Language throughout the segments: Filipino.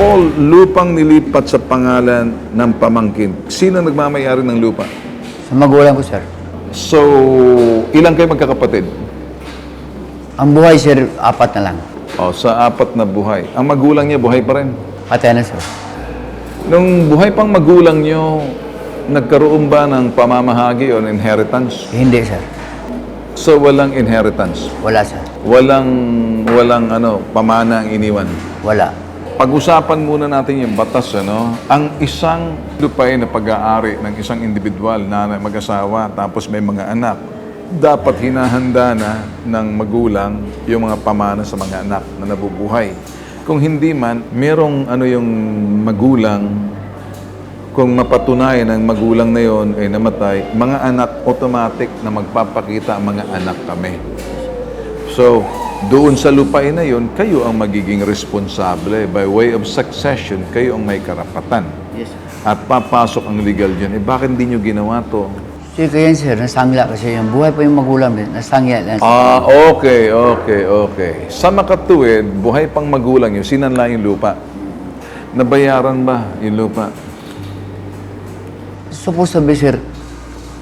Paul, lupang nilipat sa pangalan ng pamangkin. Sino nagmamayari ng lupa? Sa magulang ko, sir. So, ilang kayo magkakapatid? Ang buhay, sir, apat na lang. O, sa apat na buhay. Ang magulang niya, buhay pa rin. Patay na, sir. Nung buhay pang magulang niyo, nagkaroon ba ng pamamahagi o inheritance? Hindi, sir. So, walang inheritance. Wala, sir. Walang, walang ano, pamana ang iniwan. Wala. Pag-usapan muna natin yung batas, ano? Ang isang lupain na pag-aari ng isang individual na mag-asawa tapos may mga anak, dapat hinahanda na ng magulang yung mga pamana sa mga anak na nabubuhay. Kung hindi man, merong ano yung magulang, kung mapatunayan ng magulang na yon ay namatay, mga anak automatic na magpapakita ang mga anak kami. So, doon sa lupain na yon, kayo ang magiging responsable. By way of succession, kayo ang may karapatan. Yes, sir. At papasok ang legal dyan. Eh, bakit hindi nyo ginawa to? Sir, kaya sir, nasangla kasi yung buhay pa yung magulang din. Nasangla na. Ah, okay, okay, okay. Sa makatuwid, buhay pang magulang yun, sinanla yung lupa. Nabayaran ba yung lupa? Supposed to be, sir,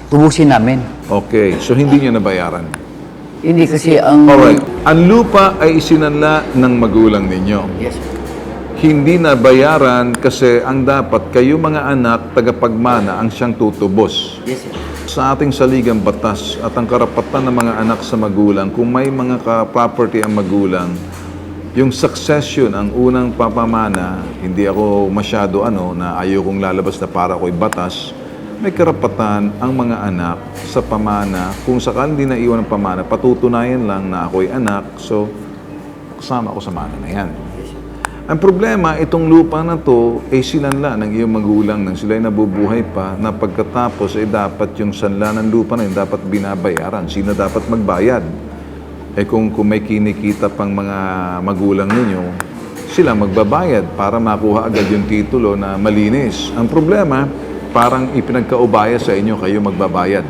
tubusin namin. Okay, so hindi nyo nabayaran. Hindi kasi ang... Alright. Ang lupa ay isinanla ng magulang ninyo. Yes, sir. Hindi na bayaran kasi ang dapat kayo mga anak, tagapagmana, ang siyang tutubos. Yes, sir. Sa ating saligang batas at ang karapatan ng mga anak sa magulang, kung may mga ka-property ang magulang, yung succession, ang unang papamana, hindi ako masyado ano, na ayokong lalabas na para ako'y batas, may karapatan ang mga anak sa pamana. Kung sakaling di naiwan ng pamana, patutunayan lang na ako'y anak, so kasama ako sa mana na yan. Ang problema, itong lupa na to ay sinanla ng iyong magulang nang sila'y nabubuhay pa na pagkatapos ay dapat yung sanla ng lupa na yun dapat binabayaran. Sino dapat magbayad? Eh kung, kung may kinikita pang mga magulang ninyo, sila magbabayad para makuha agad yung titulo na malinis. Ang problema, parang ipinagkaubaya sa inyo kayo magbabayad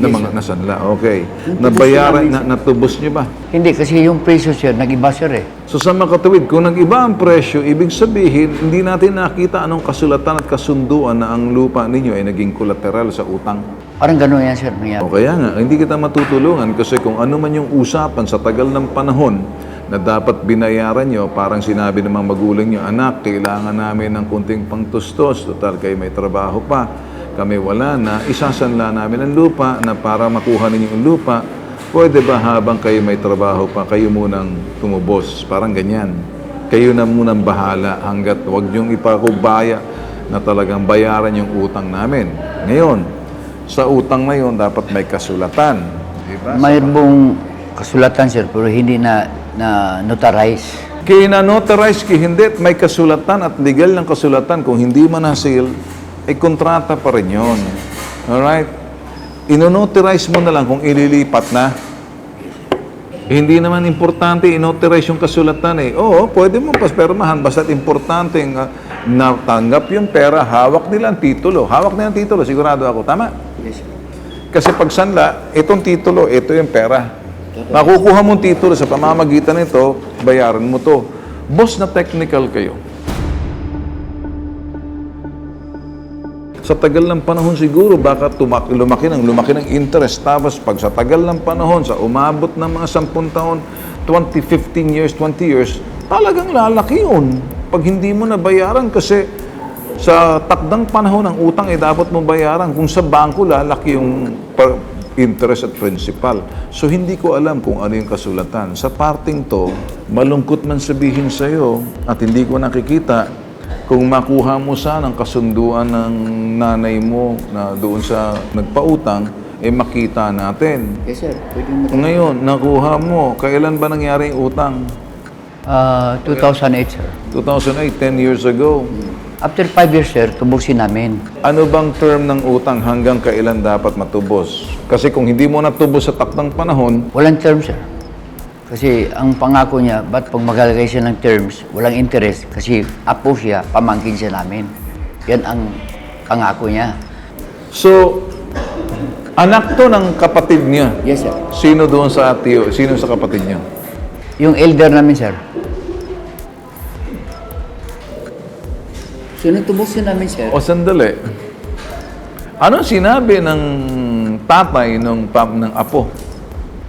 ng mga nasanla. Okay. Nabayaran, na, natubos niyo ba? Hindi, kasi yung presyo, sir, nag-iba, sir, eh. So sa makatuwid, kung nag-iba ang presyo, ibig sabihin, hindi natin nakita anong kasulatan at kasunduan na ang lupa ninyo ay naging collateral sa utang. Parang gano'n yan, sir, nangyari. O kaya nga, hindi kita matutulungan kasi kung ano man yung usapan sa tagal ng panahon na dapat binayaran nyo, parang sinabi ng mga magulang nyo, anak, kailangan namin ng kunting pangtustos, total kayo may trabaho pa, kami wala na, isasanla namin ang lupa na para makuha ninyo yung lupa, pwede ba habang kayo may trabaho pa, kayo munang tumubos, parang ganyan. Kayo na munang bahala hanggat wag niyong ipakubaya na talagang bayaran yung utang namin. Ngayon, sa utang na yun, dapat may kasulatan. Diba? Mayroon pong kasulatan, sir, pero hindi na, na notarize. Kina-notarize ki hindi may kasulatan at legal ng kasulatan. Kung hindi man nasil, ay kontrata pa rin yun. Alright? Ino-notarize mo na lang kung ililipat na. Hindi naman importante inotarize yung kasulatan eh. Oo, pwede mo paspermahan basta't importante uh, natanggap yung pera, hawak nila ang titulo. Hawak nila ang titulo, sigurado ako. Tama? Yes. Kasi pag sanla, itong titulo, ito yung pera. Makukuha mong titulo sa pamamagitan nito, bayaran mo to. Boss na technical kayo. Sa tagal ng panahon siguro, baka tumak lumaki ng lumaki ng interest. Tapos pag sa tagal ng panahon, sa umabot ng mga 10 taon, 20, 15 years, 20 years, talagang lalaki yun. Pag hindi mo na bayaran kasi sa takdang panahon ng utang ay dapat mo bayaran. Kung sa bangko, lalaki yung interest at principal. So, hindi ko alam kung ano yung kasulatan. Sa parting to, malungkot man sabihin sa'yo at hindi ko nakikita kung makuha mo sana ang kasunduan ng nanay mo na doon sa nagpautang, eh makita natin. Yes, sir. Pwede mo. Ngayon, nakuha mo. Kailan ba nangyari yung utang? Ah, 2008, sir. 2008, 10 years ago. After 5 years, sir, tubusin namin. Ano bang term ng utang hanggang kailan dapat matubos? Kasi kung hindi mo natubos sa takdang panahon, Walang term, sir. Kasi ang pangako niya, ba't pag magalagay siya ng terms, walang interest kasi apo siya, pamangkin siya namin. Yan ang pangako niya. so, anak to ng kapatid niya. Yes, sir. Sino doon sa tiyo? Sino sa kapatid niya? Yung elder namin, sir. So, natubusin namin, sir. O sandali. Anong sinabi ng tatay ng, pap, ng apo?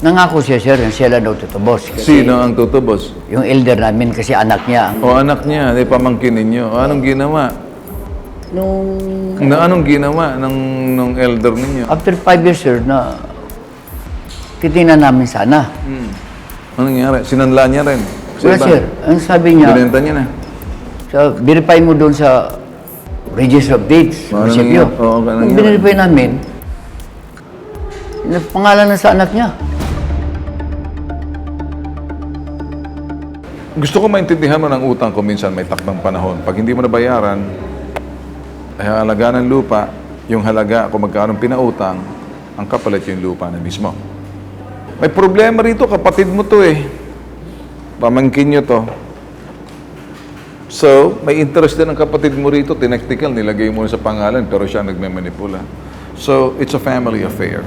Nangako siya, sir, na siya lang daw tutubos. Kasi Sino ang tutubos? Yung elder namin, kasi anak niya. Ang, O anak niya, di pamangkin ninyo. O, anong ginawa? nung, Na, anong ginawa ng, ng elder ninyo? after five years, sir, na titingnan namin sana. Hmm. Anong nangyari? Sinanla niya rin? Sa Wala, iba? sir. Ang sabi niya, Binenta niya na? So, verify mo doon sa Register of Deeds, Ano munisipyo. nangyari? Oo, Nung binirify namin, na- pangalan na sa anak niya. Gusto ko maintindihan mo ng utang ko minsan may takdang panahon. Pag hindi mo nabayaran, ay halaga ng lupa, yung halaga kung magkano pinautang, ang kapalit yung lupa na mismo. May problema rito, kapatid mo to eh. Pamangkin nyo to. So, may interest din ang kapatid mo rito, tinektikal, nilagay mo sa pangalan, pero siya nagmemanipula. So, it's a family affair.